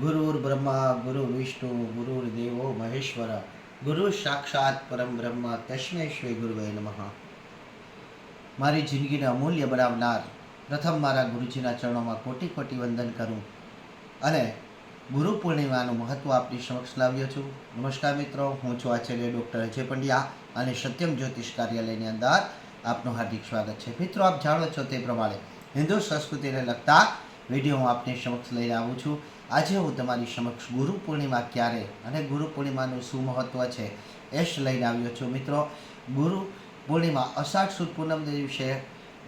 ગુરુર બ્રહ્મા ગુરુ વિષ્ણુ ગુરુર દેવો મહેશ્વર ગુરુ સાક્ષાત પરમ બ્રહ્મ તસ્મૈ શ્રી ગુરુવે નમઃ મારી જિંદગીને અમૂલ્ય બનાવનાર પ્રથમ મારા ગુરુજીના ચરણોમાં કોટી કોટી વંદન કરું અને ગુરુ પૂર્ણિમાનું મહત્ત્વ આપની સમક્ષ લાવ્યો છું. નમસ્કાર મિત્રો, હું છું આચાર્ય ડૉક્ટર અજય પંડ્યા અને સત્યમ જ્યોતિષ કાર્યાલયની અંદર આપનું હાર્દિક સ્વાગત છે. મિત્રો, આપ જાણો છો તે પ્રમાણે હિન્દુ સંસ્કૃતિને લગતા વીડિયો હું આપની સમક્ષ લઈને આવું છું. આજે હું તમારી સમક્ષ ગુરુ પૂર્ણિમા ક્યારે અને ગુરુ પૂર્ણિમાનું શું મહત્ત્વ છે એ જ લઈને આવ્યો છું. મિત્રો, ગુરુ પૂર્ણિમા અષાઢ સુદ પૂનમ દિવસે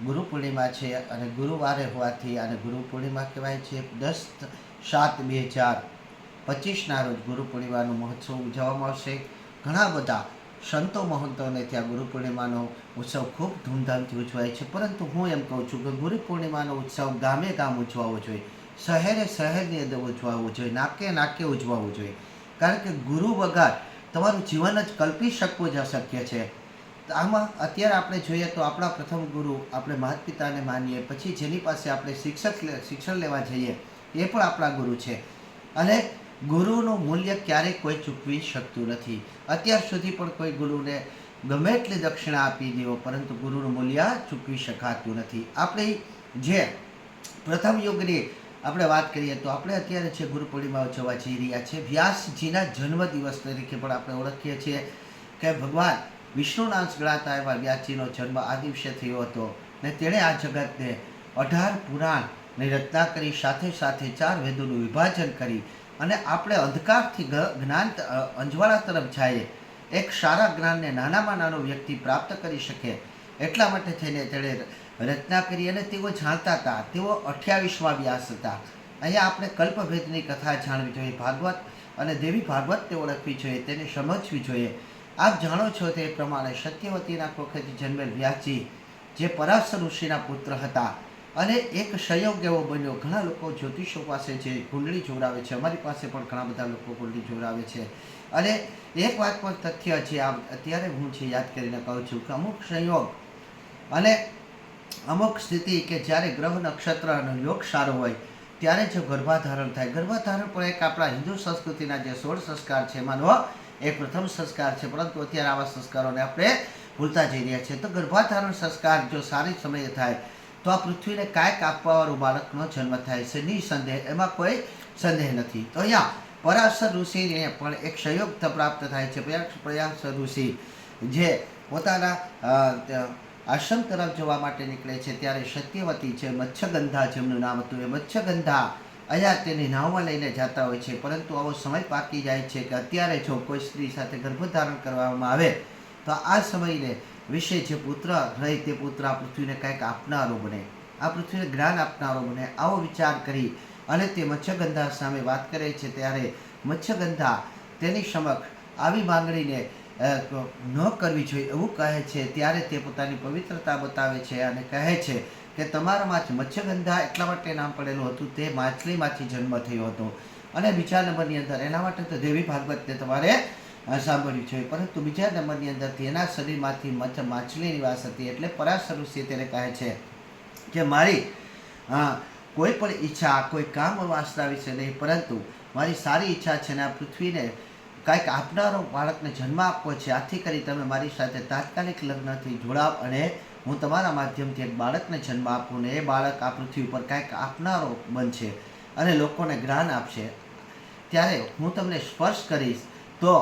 ગુરુ પૂર્ણિમા છે અને ગુરુવારે હોવાથી અને ગુરુ પૂર્ણિમા કહેવાય છે. દસ સાત બે હજાર પચીસના રોજ ગુરુ પૂર્ણિમાનું મહોત્સવ ઉજવવામાં આવશે. ઘણા બધા સંતો મહંતોને ત્યાં ગુરુ પૂર્ણિમાનો ઉત્સવ ખૂબ ધૂમધામથી ઉજવાય છે. પરંતુ હું એમ કહું છું કે ગુરુ પૂર્ણિમાનો ઉત્સવ ગામે ગામ ઉજવાવો જોઈએ. શહેરે શહેરની અંદર ઉજવાવું જોઈએ, નાકે નાકે ઉજવાવું જોઈએ. કારણ કે ગુરુ વગર તમારું જીવન જ કલ્પી શકવું જ અશક્ય છે. આમાં અત્યારે આપણે જોઈએ તો આપણા પ્રથમ ગુરુ આપણે માતા પિતાને માનીએ, પછી જેની પાસે આપણે શિક્ષક શિક્ષણ લેવા જઈએ, એ પણ આપણા ગુરુ છે. અને ગુરુનું મૂલ્ય ક્યારેય કોઈ ચૂકવી શકતું નથી. અત્યાર સુધી પણ કોઈ ગુરુને ગમે એટલી દક્ષિણા આપી દેવો, પરંતુ ગુરુનું મૂલ્ય ચૂકવી શકાતું નથી. આપણી જે પ્રથમ યુગની આપણે વાત કરીએ તો આપણે અત્યારે છે ગુરુ પૂર્ણિમા ઉજવવા જઈ રહ્યા છે. વ્યાસજીના જન્મદિવસ તરીકે પણ આપણે ઓળખીએ છીએ કે ભગવાન વિષ્ણુના અંશ ગણાતા એવા વ્યાસજીનો જન્મ આ દિવસે થયો હતો ને તેણે આ જગતને અઢાર પુરાણની રચના કરી, સાથે સાથે ચાર વેદોનું વિભાજન કરી અને આપણે અંધકારથી જ્ઞાન અંજવાળા તરફ જઈએ એક સારા જ્ઞાનને નાનામાં નાનો વ્યક્તિ પ્રાપ્ત કરી શકે એટલા માટે થઈને તેણે રચના કરી અને તેઓ જાણતા હતા. તેઓ અઠ્યાવીસમાં વ્યાસ હતા. અહીંયા આપણે કલ્પભેદની કથા જાણવી જોઈએ. ભાગવત અને દેવી ભાગવત તે ઓળખવી જોઈએ. તેને સમજવી જોઈએ. આપ જાણો છો તે પ્રમાણે સત્યવતીના કોખેથી જન્મેલ વ્યાસજી, જે પરાશર ઋષિના પુત્ર હતા અને એક સંયોગ એવો બન્યો. ઘણા લોકો જ્યોતિષો પાસે જે કુંડળી જોડાવે છે, અમારી પાસે પણ ઘણા બધા લોકો કુંડળી જોડાવે છે. અને એક વાત પણ તથ્ય છે આ અત્યારે હું છે યાદ કરીને કહું છું કે અમુક સંયોગ અને અમુક સ્થિતિ કે જ્યારે ગ્રહ નક્ષત્ર અને યોગ સારો હોય, ત્યારે જો ગર્ભાધારણ થાય. ગર્ભાધારણ પણ એક આપણા હિન્દુ સંસ્કૃતિના જે સોળ સંસ્કાર છે એમાંનો એ પ્રથમ સંસ્કાર છે, પરંતુ અત્યારે આવા સંસ્કારોને આપણે ભૂલતા જઈ રહ્યા છીએ. તો ગર્ભાધારણ સંસ્કાર જો સારી સમયે થાય, તો આ પૃથ્વીને કાંઈક આપવાવાળું બાળકનો જન્મ થાય છે. નિસંદેહ, એમાં કોઈ સંદેહ નથી. તો અહીંયા પરાશર ઋષિને પણ એક સંયોગ પ્રાપ્ત થાય છે. પ્રયાસ ઋષિ જે પોતાના આશ્રમ તરફ જવા માટે નીકળે છે ત્યારે સત્યવતી છે, મચ્છગંધા જેમનું નામ હતું એ મચ્છગંધા અહીંયા તેની નાવમાં લઈને જતા હોય છે, પરંતુ આવો સમય પાકી જાય છે કે અત્યારે જો કોઈ સ્ત્રી સાથે ગર્ભધારણ કરવામાં આવે, તો આ સમયને વિશે જે પુત્ર રહે તે પુત્ર આ પૃથ્વીને કંઈક આપનારો બને, આ પૃથ્વીને જ્ઞાન આપનારો બને, આવો વિચાર કરી અને તે મચ્છગંધા સામે વાત કરે છે ત્યારે મત્સ્યગંધા તેની સમક્ષ આવી માંગણીને ન કરવી જોઈએ એવું કહે છે. ત્યારે તે પોતાની પવિત્રતા બતાવે છે અને કહે છે કે તમારામાંથી મત્સ્યગંધા એટલા માટે નામ પડેલું હતું, તે માછલીમાંથી જન્મ થયો હતો. અને બીજા નંબરની અંદર, એના માટે તો દેવી ભાગવતને તમારે સાંભળ્યું છે. પરંતુ બીજા નંબરની અંદર તેના શરીરમાંથી મચ્છ માછલીની વાસ હતી એટલે પરાશર ઋષિ તેને કહે છે કે મારી કોઈ પણ ઈચ્છા, કોઈ કામ વાસના વિશે નહીં, પરંતુ મારી સારી ઈચ્છા છે ને આ પૃથ્વીને કાંઈક આપનારો બાળકને જન્મ આપવો છે, આથી કરી તમે મારી સાથે તાત્કાલિક લગ્નથી જોડાવ અને હું તમારા માધ્યમથી એક બાળકને જન્મ આપું ને એ બાળક આ પૃથ્વી ઉપર કાંઈક આપનારો બનશે અને લોકોને જ્ઞાન આપશે. ત્યારે હું તમને સ્પર્શ કરીશ તો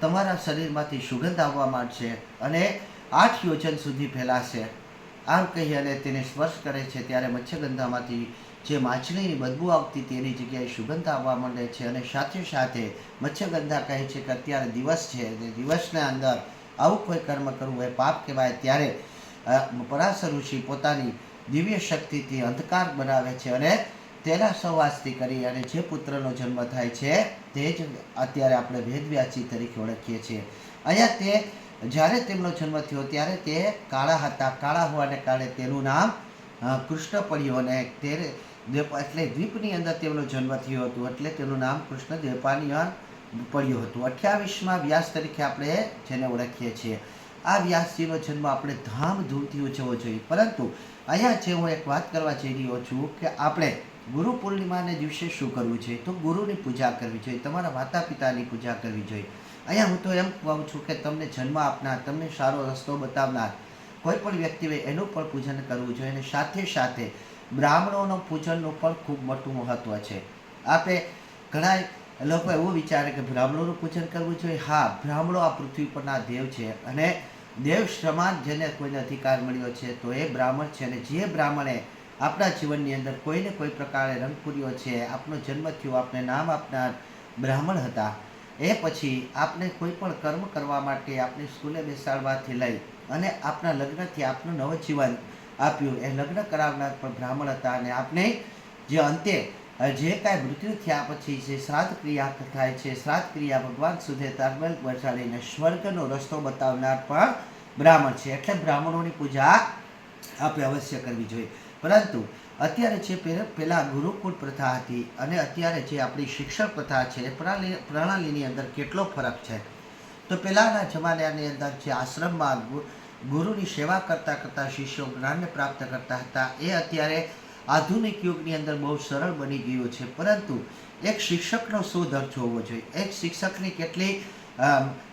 તમારા શરીરમાંથી સુગંધ આવવા માંડશે અને આઠ યોજન સુધી ફેલાશે. આમ કહી અને તેને સ્પર્શ કરે છે, ત્યારે મત્સ્યગંધામાંથી જે માછલીની બદબુ આવતી તેની જગ્યાએ સુગંધ આવવા માંડે છે અને સાથે સાથે મત્સ્યગંધા કહે છે કે અત્યારે દિવસ છે દિવસના અંદર આવું કોઈ કર્મ કરવું એ પાપ કહેવાય. ત્યારે અ, પરાશર ઋષિ પોતાની દિવ્ય શક્તિથી અંધકાર બનાવે છે અને તેના સહવાસથી કરી અને જે પુત્રનો જન્મ થાય છે તે જ અત્યારે આપણે વેદવ્યાસી તરીકે ઓળખીએ છીએ. અહીંયા તે જ્યારે તેમનો જન્મ થયો ત્યારે તે કાળા હતા. કાળા હોવાને કારણે તેનું નામ કૃષ્ણ પડ્યું અને તે દ્વીપ- એટલે દ્વીપની અંદર તેમનો જન્મ થયો હતો. એટલે તેનું નામ કૃષ્ણ દેપાનિયન પડ્યું હતું. અઠ્યાવીસમાં વ્યાસ તરીકે આપણે જેને ઓળખીએ છીએ. આ વ્યાસજીનો જન્મ આપણે ધામધૂમથી ઉજવવો જોઈએ. પરંતુ અહીંયા જે હું એક વાત કરવા જઈ રહ્યો છું કે આપણે ગુરુ પૂર્ણિમાને દિવસે શું કરવું જોઈએ? તો ગુરુની પૂજા કરવી જોઈએ. તમારા માતા પિતાની પૂજા કરવી જોઈએ. અહીંયા હું તો એમ કહું છું કે તમને જન્મ આપનાર, તમને સારો રસ્તો બતાવનાર કોઈ પણ વ્યક્તિ હોય એનું પણ પૂજન કરવું જોઈએ અને સાથે સાથે બ્રાહ્મણોનો પૂજનનું પણ ખૂબ મોટું મહત્ત્વ છે. આપણે ઘણા લોકો એવું વિચારે કે બ્રાહ્મણોનું પૂજન કરવું જોઈએ. હા, બ્રાહ્મણો આ પૃથ્વી પરના દેવ છે અને દેવ સમાન જેને કોઈને અધિકાર મળ્યો છે તો એ બ્રાહ્મણ છે અને જે બ્રાહ્મણે આપણા જીવનની અંદર કોઈને કોઈ પ્રકારે રંગ પૂર્યો છે, આપનો જન્મ થયો, આપને નામ આપનાર બ્રાહ્મણ હતા, એ પછી આપને કોઈ પણ કર્મ કરવા માટે આપને સ્કૂલે બેસાડવાથી લઈ અને આપના લગ્નથી આપનું નવજીવન આપ્યું એ લગ્ન કરાવનાર પણ બ્રાહ્મણ હતા અને આપને જે અંતે જે કાંઈ મૃત્યુ થયા પછી જે શ્રાદ્ધ ક્રિયા થાય છે શ્રાદ્ધ ક્રિયા ભગવાન સુધી તારમેલ પહોંચાડીને સ્વર્ગનો રસ્તો બતાવનાર પણ બ્રાહ્મણ છે. એટલે બ્રાહ્મણોની પૂજા આપણે અવશ્ય કરવી જોઈએ. પરંતુ અત્યારે જે પહેલાં ગુરુકુળ પ્રથા હતી અને અત્યારે જે આપણી શિક્ષણ પ્રથા છે એ પ્રણાલી, પ્રણાલીની અંદર કેટલો ફરક છે? તો પહેલાંના જમાનાની અંદર જે આશ્રમમાં ગુરુની સેવા કરતા કરતા શિષ્યો જ્ઞાનને પ્રાપ્ત કરતા હતા. એ અત્યારે આધુનિક યુગની અંદર બહુ સરળ બની ગયું છે. પરંતુ એક શિક્ષકનો શું દર્જો હોવો જોઈએ? એક શિક્ષકની કેટલી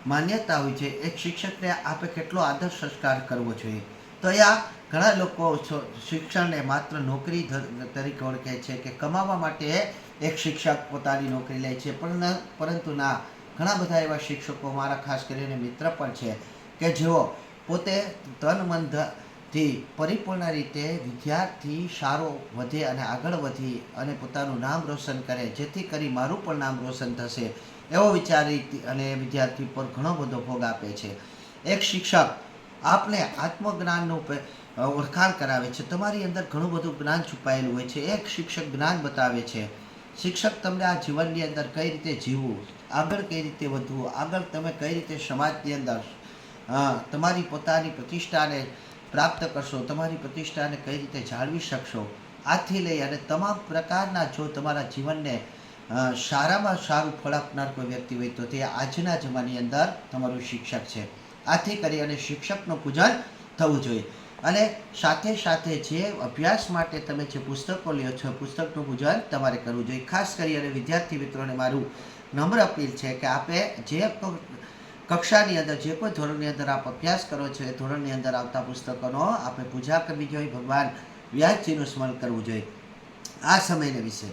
માન્યતા હોય છે? એક શિક્ષકને આપણે કેટલો આદર સંસ્કાર કરવો જોઈએ? તો આ ઘણા લોકો શિક્ષણને માત્ર નોકરી તરીકે ઓળખે છે કે કમાવા માટે એક શિક્ષક પોતાની નોકરી લે છે. પણ પરંતુ ના, ઘણા બધા એવા શિક્ષકો મારા ખાસ કરીને મિત્ર પણ છે કે જેઓ પોતે તન મનથી પરિપૂર્ણ રીતે વિદ્યાર્થી સારો વધે અને આગળ વધી અને પોતાનું નામ રોશન કરે, જેથી કરી મારું પણ નામ રોશન થશે, એવો વિચારી અને વિદ્યાર્થી પર ઘણો બધો ભોગ આપે છે. એક શિક્ષક આપને આત્મજ્ઞાનનું ઓળખાણ કરાવે છે. તમારી અંદર ઘણું બધું જ્ઞાન છુપાયેલું હોય છે. એક શિક્ષક જ્ઞાન બતાવે છે. શિક્ષક તમને આ જીવનની અંદર કઈ રીતે જીવવું, આગળ કઈ રીતે વધવું, આગળ તમે કઈ રીતે સમાજની અંદર અ, તમારી પોતાની પ્રતિષ્ઠાને પ્રાપ્ત કરશો તમારી પ્રતિષ્ઠાને કઈ રીતે જાળવી શકશો આથી લઈ અને તમામ પ્રકારના જો તમારા જીવનને સારામાં સારું ફળ આપનાર કોઈ વ્યક્તિ હોય તો તે આજના જમાની અંદર તમારું શિક્ષક છે. આથી કરી અને શિક્ષકનું પૂજન થવું જોઈએ. અને સાથે સાથે જે અભ્યાસ માટે તમે જે પુસ્તકો લ્યો છો પુસ્તકનું પૂજન તમારે કરવું જોઈએ. ખાસ કરી અને વિદ્યાર્થી મિત્રોને મારું નમ્ર અપીલ છે કે આપે જે કક્ષાની અંદર જે કોઈ ધોરણની અંદર આપ અભ્યાસ કરો છો, એ ધોરણની અંદર આવતા પુસ્તકોનો આપણે પૂજા કરવી જોઈએ, ભગવાન વ્યાસજીનું સ્મરણ કરવું જોઈએ. આ સમયને વિશે.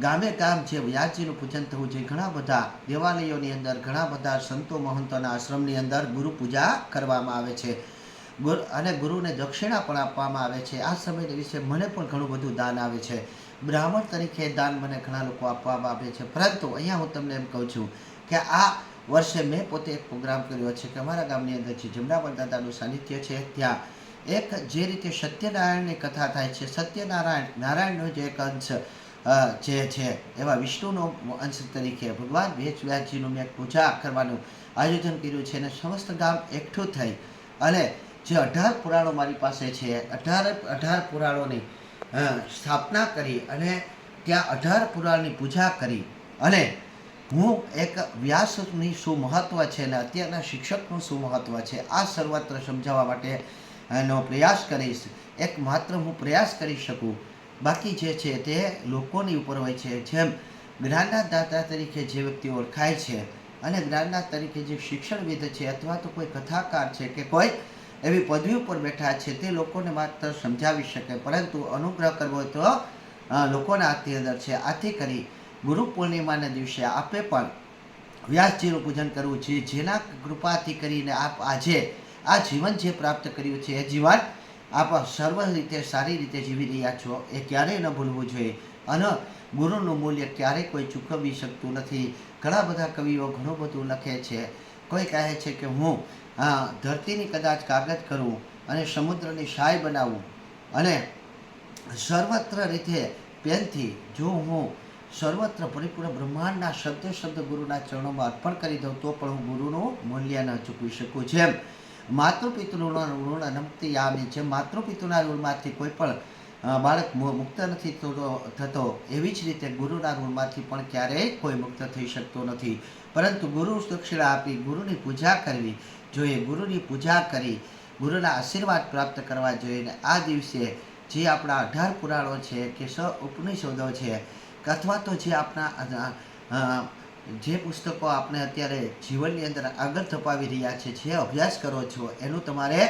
ગામે ગામ જે વ્યાસજીનું પૂજન થવું જોઈએ, ઘણા બધા દેવાલયોની અંદર, ઘણા બધા સંતો મહંતોના આશ્રમની અંદર ગુરુ પૂજા કરવામાં આવે છે. ગુરુ અને ગુરુને દક્ષિણા પણ આપવામાં આવે છે. આ સમયને વિશે મને પણ ઘણું બધું દાન આવે છે. બ્રાહ્મણ તરીકે દાન મને ઘણા લોકો આપવામાં આવે છે. પરંતુ અહીંયા હું તમને એમ કહું છું કે આ વર્ષે મેં પોતે એક પ્રોગ્રામ કર્યો છે કે અમારા ગામની અંદર જે જમનાવર દાદાનું સાનિધ્ય છે, ત્યાં એક જે રીતે સત્યનારાયણની કથા થાય છે, સત્યનારાયણ, નારાયણનો જે એક અંશ જે છે, એવા વિષ્ણુનો અંશ તરીકે ભગવાન વેચ વ્યાસજીનું મેં પૂજા કરવાનું આયોજન કર્યું છે અને સમસ્ત ગામ એકઠું થઈ અને જે અઢાર પુરાણો મારી પાસે છે, અઢાર અઢાર પુરાણોની સ્થાપના કરી અને ત્યાં અઢાર પુરાણની પૂજા કરી અને હું એક વ્યાસની શું મહત્વ છે અને અત્યારના શિક્ષકનું શું મહત્વ છે. આ સર્વત્ર સમજાવવા માટે એનો પ્રયાસ કરીશ. એક માત્ર હું પ્રયાસ કરી શકું. બાકી જે છે તે લોકોની ઉપર હોય છે. જેમ જ્ઞાનના દાતા તરીકે જે વ્યક્તિ ઓળખાય છે અને જ્ઞાનના તરીકે જે શિક્ષણવિદ છે અથવા તો કોઈ કથાકાર છે કે કોઈ એવી પદવી ઉપર બેઠા છે તે લોકોને માત્ર સમજાવી શકે. પરંતુ અનુગ્રહ કરવો તો લોકોના હાથની અંદર છે. આથી કરી ગુરુ પૂર્ણિમાના દિવસે આપે પણ વ્યાસજીનું પૂજન કરવું છે. જેના કૃપાથી કરીને આપ આજે આ જીવન જે પ્રાપ્ત કર્યું છે, એ જીવન આપ સર્વ રીતે સારી રીતે જીવી રહ્યા છો, એ ક્યારેય ન ભૂલવું જોઈએ. અને ગુરુનું મૂલ્ય ક્યારેય કોઈ ચૂકવી શકતું નથી. ઘણા બધા કવિઓ ઘણું બધું લખે છે. કોઈ કહે છે કે હું ધરતીની કદાચ કાગળ કરું અને સમુદ્રની શાય બનાવું અને સર્વત્ર રીતે પેનથી જો હું સર્વત્ર પરિપૂર્ણ બ્રહ્માંડના શબ્દ શબ્દ ગુરુના ચરણોમાં અર્પણ કરી દઉં તો પણ હું ગુરુનું મૂલ્ય ન ચૂકવી શકું. જેમ માતૃપિતૃના ઋણ નમતી આવે, જેમ માતૃપિતૃના ઋણમાંથી કોઈ પણ બાળક મુક્ત નથી થતો એવી જ રીતે ગુરુના ઋણમાંથી પણ ક્યારેય કોઈ મુક્ત થઈ શકતો નથી. પરંતુ ગુરુ દક્ષિણા આપી ગુરુની પૂજા કરવી જોઈએ. ગુરુની પૂજા કરી ગુરુના આશીર્વાદ પ્રાપ્ત કરવા જોઈએ. આ દિવસે જે આપણા અઢાર પુરાણો છે કે સ, ઉપનિષદો છે અથવા તો જે આપણા જે પુસ્તકો આપણે અત્યારે જીવનની અંદર આગળ ધપાવી રહ્યા છે, જે અભ્યાસ કરો છો, એનું તમારે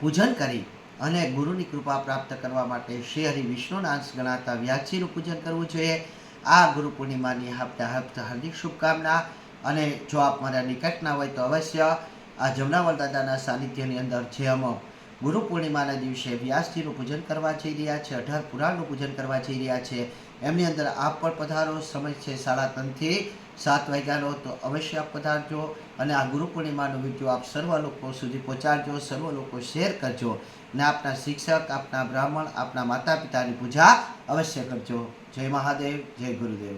પૂજન કરી અને ગુરુની કૃપા પ્રાપ્ત કરવા માટે શ્રી હરિ વિષ્ણુના અંશ ગણાતા વ્યાસજીનું પૂજન કરવું જોઈએ. આ ગુરુ પૂર્ણિમાની હપ્તા હપ્તા હાર્દિક શુભકામના અને જો આપ મારા નિકટના હોય તો અવશ્ય આ જમનાવર દાદાના સાનિધ્યની અંદર જે અમે. ગુરુ પૂર્ણિમાના દિવસે વ્યાસજીનું પૂજન કરવા જઈ રહ્યા છે, અઢાર પુરાણનું પૂજન કરવા જઈ રહ્યા છે. એમની અંદર આપ પણ પધારો, સમય છે સાડા ત્રણથી સાત વાગ્યાનો, તો અવશ્ય આપ પધારજો અને આ ગુરુ પૂર્ણિમાનો વીડિયો આપ સર્વ લોકો સુધી પહોંચાડજો, સર્વ લોકો શેર કરજો અને આપના શિક્ષક, આપના બ્રાહ્મણ, આપના માતા પિતાની પૂજા અવશ્ય કરજો. જય મહાદેવ, જય ગુરુદેવ.